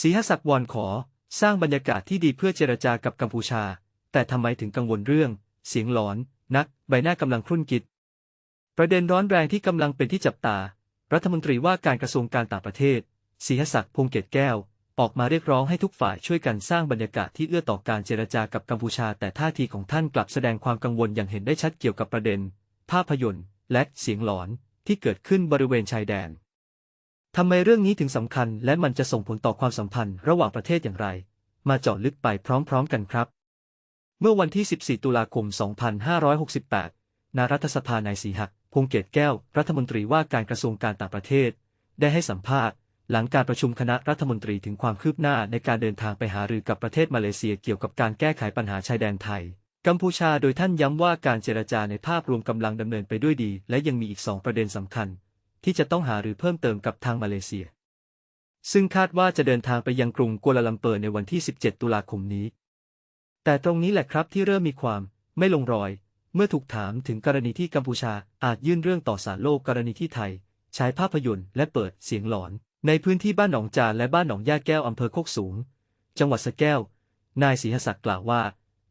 สีหศักดิ์วอนขอ สร้างบรรยากาศที่ดีเพื่อเจรจากับกัมพูชา แต่ทำไมถึงกังวลเรื่อง เสียงหลอน นัก ใบหน้ากำลังครุ่นคิด ประเด็นร้อนแรงที่กำลังเป็นที่จับตา รัฐมนตรีว่าการกระทรวงการต่างประเทศสีหศักดิ์พงเกตแก้ว ออกมาเรียกร้องให้ทุกฝ่ายช่วยกันสร้างบรรยากาศที่เอื้อต่อการเจรจากับกัมพูชา แต่ท่าทีของท่านกลับแสดงความกังวลอย่างเห็นได้ชัดเกี่ยวกับประเด็น ภาพยนตร์ และเสียงหลอนที่เกิดขึ้นบริเวณชายแดน ทำไมเรื่องนี้ถึงสำคัญและมันจะส่งผลต่อความสัมพันธ์ระหว่างประเทศอย่างไร มาเจาะลึกไปพร้อมๆกันครับ เมื่อวันที่ 14 ตุลาคม 2568นารัฐสภานายสีหัก พงเกตแก้ว รัฐมนตรีว่าการกระทรวงการต่างประเทศ ได้ให้สัมภาษณ์ หลังการประชุมคณะรัฐมนตรีถึงความคืบหน้าในการเดินทางไปหารือกับประเทศมาเลเซียเกี่ยวกับการแก้ไขปัญหาชายแดนไทยกัมพูชาโดยท่านย้ำว่าการเจรจาในภาพรวมกำลังดำเนินไปด้วยดี และยังมีอีกสองประเด็นสำคัญ ที่จะต้องหาหรือเพิ่มเติมกับทางมาเลเซีย ซึ่งคาดว่าจะเดินทางไปยังกรุงกัวลาลัมเปอร์ในวันที่ 17 ตุลาคมนี้ แต่ตรงนี้แหละครับที่เริ่มมีความไม่ลงรอย เมื่อถูกถามถึงกรณีที่กัมพูชาอาจยื่นเรื่องต่อศาลโลกกรณีที่ไทย ใช้ภาพยนตร์และเปิดเสียงหลอน ในพื้นที่บ้านหนองจานและบ้านหนองย่าแก้วอำเภอโคกสูง จังหวัดสะแก้ว นายศรีหศักดิ์กล่าวว่า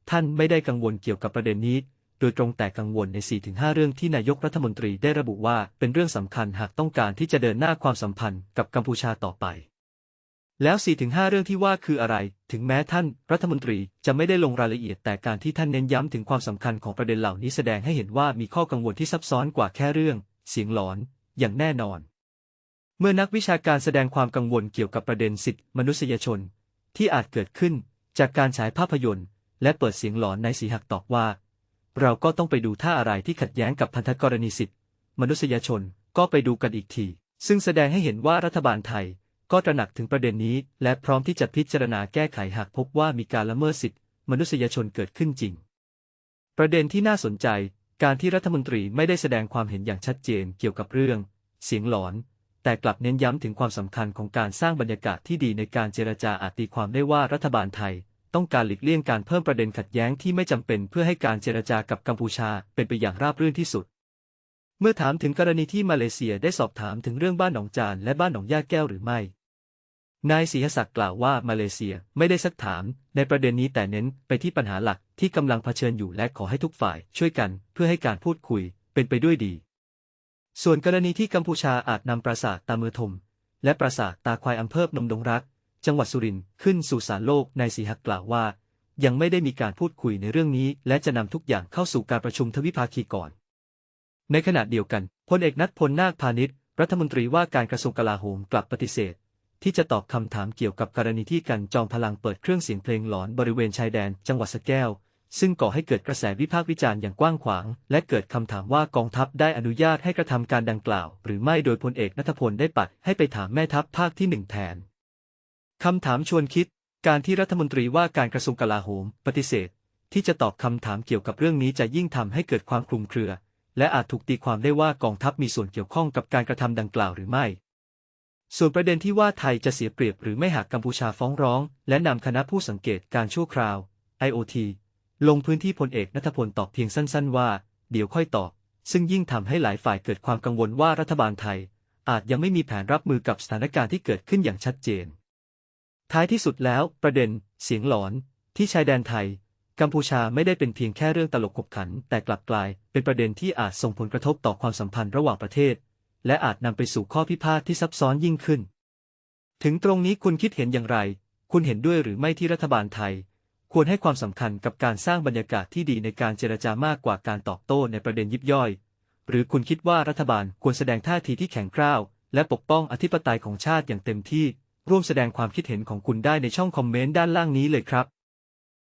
ท่านไม่ได้กังวลเกี่ยวกับประเด็นนี้ โดยตรงแต่กังวลใน 4-5 เรื่องที่นายกรัฐมนตรีได้ระบุว่าเป็นเรื่องสำคัญหากต้องการที่จะเดินหน้าความสัมพันธ์กับกัมพูชาต่อไป แล้ว 4-5 เรื่องที่ว่าคืออะไร ถึงแม้ท่านรัฐมนตรีจะไม่ได้ลงรายละเอียดแต่การที่ท่านเน้นย้ำถึงความสำคัญของประเด็นเหล่านี้แสดงให้เห็นว่ามีข้อกังวลที่ซับซ้อนกว่าแค่เรื่อง เสียงหลอน อย่างแน่นอน เมื่อนักวิชาการแสดงความกังวลเกี่ยวกับประเด็นสิทธิมนุษยชน ที่อาจเกิดขึ้นจากการฉายภาพยนตร์ และเปิดเสียงหลอนในสีหักตอบว่า เราก็ต้องไปดูท่าอะไรที่ขัดแย้งกับพันธกรณีสิทธิมนุษยชนก็ไปดูกันอีกที ซึ่งแสดงให้เห็นว่ารัฐบาลไทย ก็ตระหนักถึงประเด็นนี้ และพร้อมที่จะพิจารณาแก้ไขหากพบว่ามีการละเมิดสิทธิมนุษยชนเกิดขึ้นจริง ประเด็นที่น่าสนใจ การที่รัฐมนตรีไม่ได้แสดงความเห็นอย่างชัดเจนเกี่ยวกับเรื่อง เสียงหลอน แต่กลับเน้นย้ำถึงความสำคัญของการสร้างบรรยากาศที่ดีในการเจรจาอาจตีความได้ว่ารัฐบาลไทย ต้องการหลีกเลี่ยงการเพิ่มประเด็นขัดแย้งที่ไม่จำเป็นเพื่อให้การเจรจากับกัมพูชาเป็นไปอย่างราบรื่นที่สุด เมื่อถามถึงกรณีที่มาเลเซียได้สอบถามถึงเรื่องบ้านหนองจานและบ้านหนองย่าแก้วหรือไม่ นายศรีหศักดิ์กล่าวว่ามาเลเซียไม่ได้ซักถาม ในประเด็นนี้แต่เน้นไปที่ปัญหาหลักที่กำลังเผชิญอยู่และขอให้ทุกฝ่ายช่วยกันเพื่อให้การพูดคุยเป็นไปด้วยดี ส่วนกรณีที่กัมพูชาอาจนำปราสาทตามือทมและปราสาทตาควายอำเภอนมดงรัก จังหวัดสุรินทร์ขึ้นสู่ศาลโลกนายศรีหักกล่าวว่า ยังไม่ได้มีการพูดคุยในเรื่องนี้ และจะนำทุกอย่างเข้าสู่การประชุมทวิภาคีก่อน ในขณะเดียวกันพลเอกนัทพลนาคพาณิชย์รัฐมนตรีว่าการกระทรวงกลาโหมกลับปฏิเสธ ที่จะตอบคำถามเกี่ยวกับกรณีที่กันจอมพลังเปิดเครื่องเสียงเพลงหลอนบริเวณชายแดน จังหวัดสะแก้ว ซึ่งก่อให้เกิดกระแสวิพากษ์วิจารณ์อย่างกว้างขวาง และเกิดคำถามว่ากองทัพได้อนุญาตให้กระทำการดังกล่าว หรือไม่โดยพลเอกนัทพลได้ปัดให้ไปถามแม่ทัพภาคที่หนึ่งแทน คำถามชวนคิด การที่รัฐมนตรีว่าการกระทรวงกลาโหม ปฏิเสธ ที่จะตอบคำถามเกี่ยวกับเรื่องนี้จะยิ่งทำให้เกิดความคลุมเครือ และอาจถูกตีความได้ว่ากองทัพมีส่วนเกี่ยวข้องกับการกระทำดังกล่าวหรือไม่ ส่วนประเด็นที่ว่าไทยจะเสียเปรียบหรือไม่หากกัมพูชาฟ้องร้อง และนำคณะผู้สังเกตการชั่วคราว IOT ลงพื้นที่พลเอกนัทพลตอบเพียงสั้น ๆ ว่า เดี๋ยวค่อยตอบ ซึ่งยิ่งทำให้หลายฝ่ายเกิดความกังวลว่ารัฐบาลไทย อาจยังไม่มีแผนรับมือกับสถานการณ์ที่เกิดขึ้นอย่างชัดเจน ท้ายที่สุดแล้วประเด็น เสียงหลอน ที่ชายแดนไทย กัมพูชาไม่ได้เป็นเพียงแค่เรื่องตลกขบขัน แต่กลับกลาย เป็นประเด็นที่อาจส่งผลกระทบต่อความสัมพันธ์ระหว่างประเทศ และอาจนำไปสู่ข้อพิพาทที่ซับซ้อนยิ่งขึ้น ถึงตรงนี้คุณคิดเห็นอย่างไร คุณเห็นด้วยหรือไม่ที่รัฐบาลไทย ควรให้ความสำคัญกับการสร้างบรรยากาศที่ดีในการเจรจามากกว่าการตอบโต้ในประเด็นยิบย่อย หรือคุณคิดว่ารัฐบาลควรแสดงท่าทีที่แข็งกร้าวและปกป้องอธิปไตยของชาติอย่างเต็มที่ ร่วมแสดงความคิดเห็นของคุณได้ในช่องคอมเมนต์ด้านล่างนี้เลยครับ